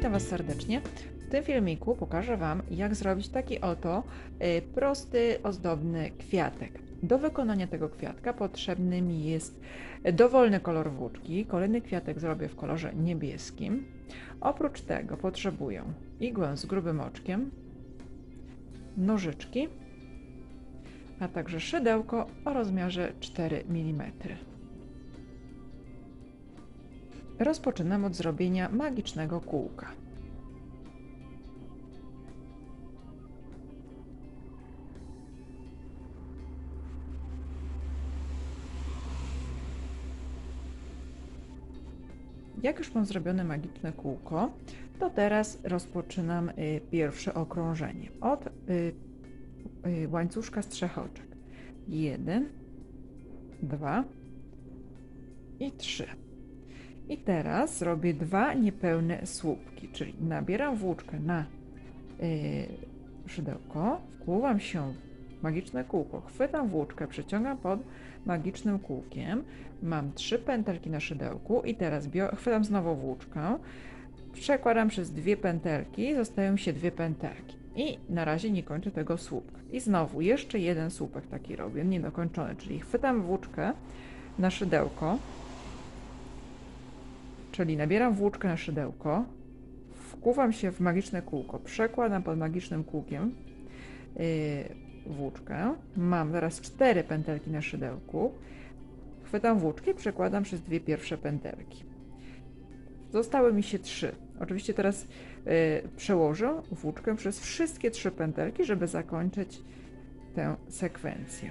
Witam Was serdecznie. W tym filmiku pokażę Wam, jak zrobić taki oto y, prosty, ozdobny kwiatek. Do wykonania tego kwiatka potrzebny mi jest dowolny kolor włóczki. Kolejny kwiatek zrobię w kolorze niebieskim. Oprócz tego potrzebuję igłę z grubym oczkiem, nożyczki, a także szydełko o rozmiarze 4 mm. Rozpoczynam od zrobienia magicznego kółka. Jak już mam zrobione magiczne kółko, to teraz rozpoczynam y, pierwsze okrążenie od y, y, łańcuszka z trzech oczek. Jeden, dwa i trzy. I teraz robię dwa niepełne słupki, czyli nabieram włóczkę na yy, szydełko, wkłuwam się w magiczne kółko, chwytam włóczkę, przeciągam pod magicznym kółkiem, mam trzy pętelki na szydełku i teraz chwytam znowu włóczkę, przekładam przez dwie pętelki, zostają się dwie pętelki. I na razie nie kończę tego słupka. I znowu jeszcze jeden słupek taki robię, niedokończony, czyli chwytam włóczkę na szydełko, Czyli nabieram włóczkę na szydełko, wkuwam się w magiczne kółko, przekładam pod magicznym kółkiem yy, włóczkę. Mam teraz cztery pętelki na szydełku. Chwytam włóczkę i przekładam przez dwie pierwsze pętelki. Zostały mi się trzy. Oczywiście teraz yy, przełożę włóczkę przez wszystkie trzy pętelki, żeby zakończyć tę sekwencję.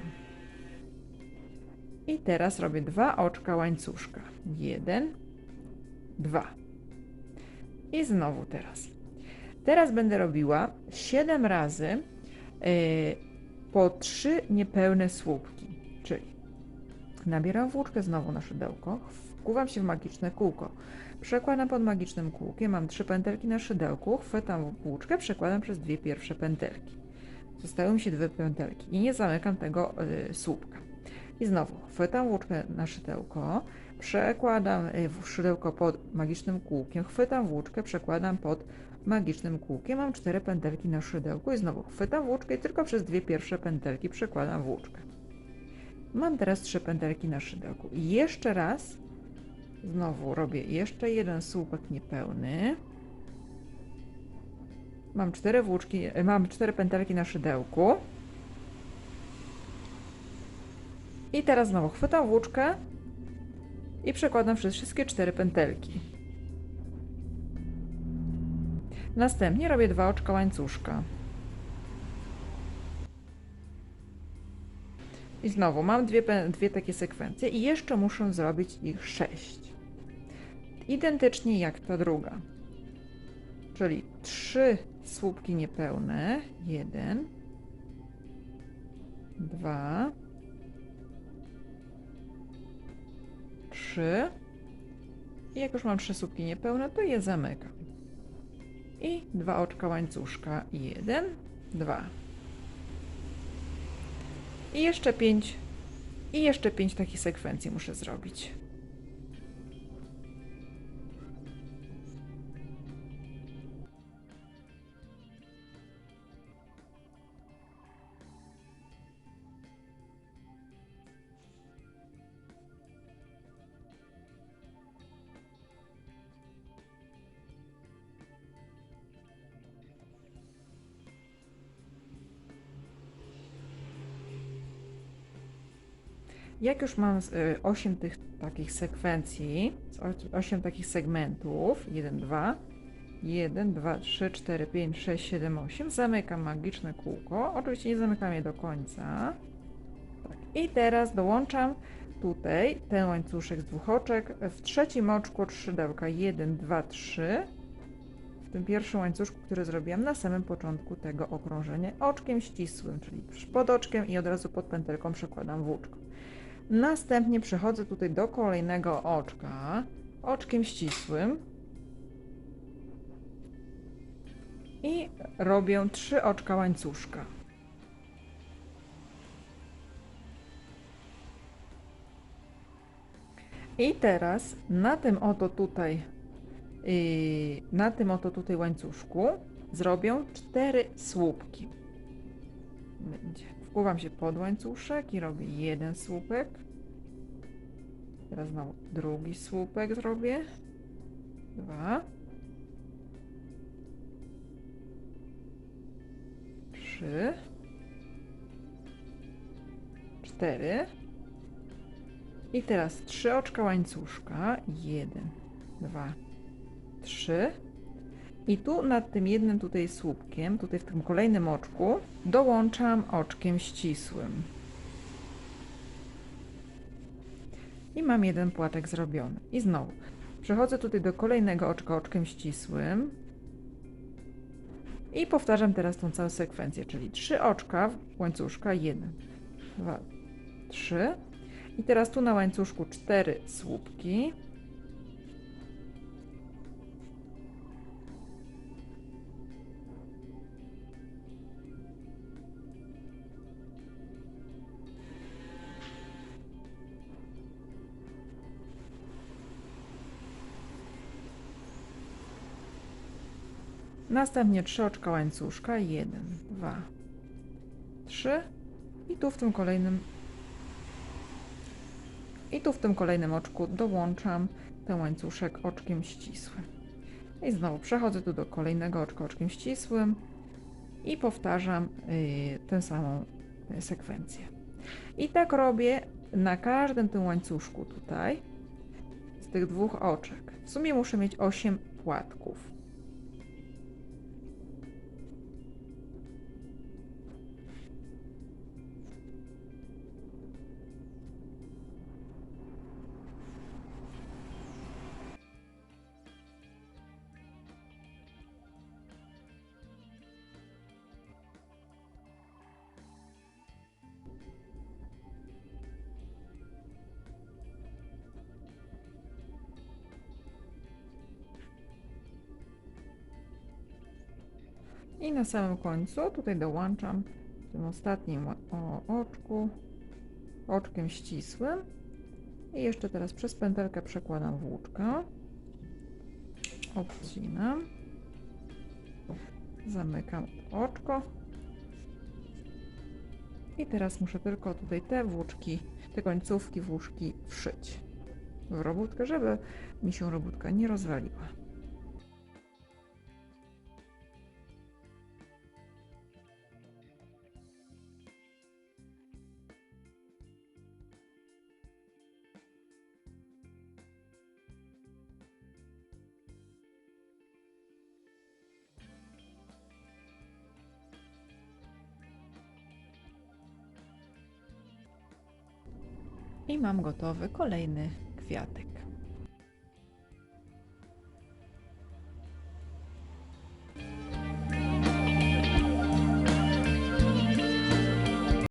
I teraz robię dwa oczka łańcuszka. Jeden, dwa. I znowu teraz. Teraz będę robiła 7 razy yy, po 3 niepełne słupki, czyli nabieram włóczkę znowu na szydełko, wkuwam się w magiczne kółko, przekładam pod magicznym kółkiem, mam 3 pętelki na szydełku, chwytam włóczkę, przekładam przez dwie pierwsze pętelki. Zostały mi się dwie pętelki i nie zamykam tego yy, słupka. I znowu chwytam włóczkę na szydełko, Przekładam y, szydełko pod magicznym kółkiem, chwytam włóczkę, przekładam pod magicznym kółkiem. Mam cztery pętelki na szydełku i znowu chwytam włóczkę i tylko przez dwie pierwsze pętelki przekładam włóczkę. Mam teraz trzy pętelki na szydełku. I jeszcze raz znowu robię jeszcze jeden słupek niepełny. Mam cztery włóczki, y, mam cztery pętelki na szydełku. I teraz znowu chwytam włóczkę, i przekładam przez wszystkie cztery pętelki. Następnie robię dwa oczka łańcuszka. I znowu mam dwie, dwie takie sekwencje i jeszcze muszę zrobić ich sześć. Identycznie jak ta druga. Czyli trzy słupki niepełne. Jeden, dwa, 3. I jak już mam trzy słupki niepełne, to je zamykam. I dwa oczka łańcuszka. Jeden, dwa. I jeszcze pięć. I jeszcze pięć takich sekwencji muszę zrobić. Jak już mam 8 y, tych takich sekwencji, 8 takich segmentów, 1, 2, 1, 2, 3, 4, 5, 6, 7, 8, zamykam magiczne kółko. Oczywiście nie zamykam je do końca. Tak. I teraz dołączam tutaj ten łańcuszek z dwóch oczek. W trzecim oczku od szydełka 1, 2, 3. W tym pierwszym łańcuszku, który zrobiłam na samym początku tego okrążenia, oczkiem ścisłym, czyli pod oczkiem i od razu pod pętelką przekładam włóczką. Następnie przechodzę tutaj do kolejnego oczka, oczkiem ścisłym i robię trzy oczka łańcuszka. I teraz na tym oto tutaj yy, na tym oto tutaj łańcuszku zrobią cztery słupki. Będzie. Wpływam się pod łańcuszek i robię jeden słupek. Teraz znowu drugi słupek zrobię. Dwa. Trzy. Cztery. I teraz trzy oczka łańcuszka. Jeden, dwa, trzy. I tu nad tym jednym tutaj słupkiem, tutaj w tym kolejnym oczku, dołączam oczkiem ścisłym. I mam jeden płatek zrobiony. I znowu przechodzę tutaj do kolejnego oczka oczkiem ścisłym. I powtarzam teraz tą całą sekwencję, czyli trzy oczka łańcuszka, jeden, dwa, trzy. I teraz tu na łańcuszku cztery słupki. Następnie trzy oczka łańcuszka. Jeden, dwa, trzy. I tu w tym kolejnym i tu w tym kolejnym oczku dołączam ten łańcuszek oczkiem ścisłym. I znowu przechodzę tu do kolejnego oczka oczkiem ścisłym i powtarzam yy, tę samą y, sekwencję. I tak robię na każdym tym łańcuszku tutaj z tych dwóch oczek. W sumie muszę mieć 8 płatków. I na samym końcu tutaj dołączam w tym ostatnim oczku oczkiem ścisłym. I jeszcze teraz przez pętelkę przekładam włóczkę odcinam zamykam oczko. I teraz muszę tylko tutaj te włóczki, te końcówki włóczki wszyć w robótkę, żeby mi się robótka nie rozwaliła. I mam gotowy kolejny kwiatek.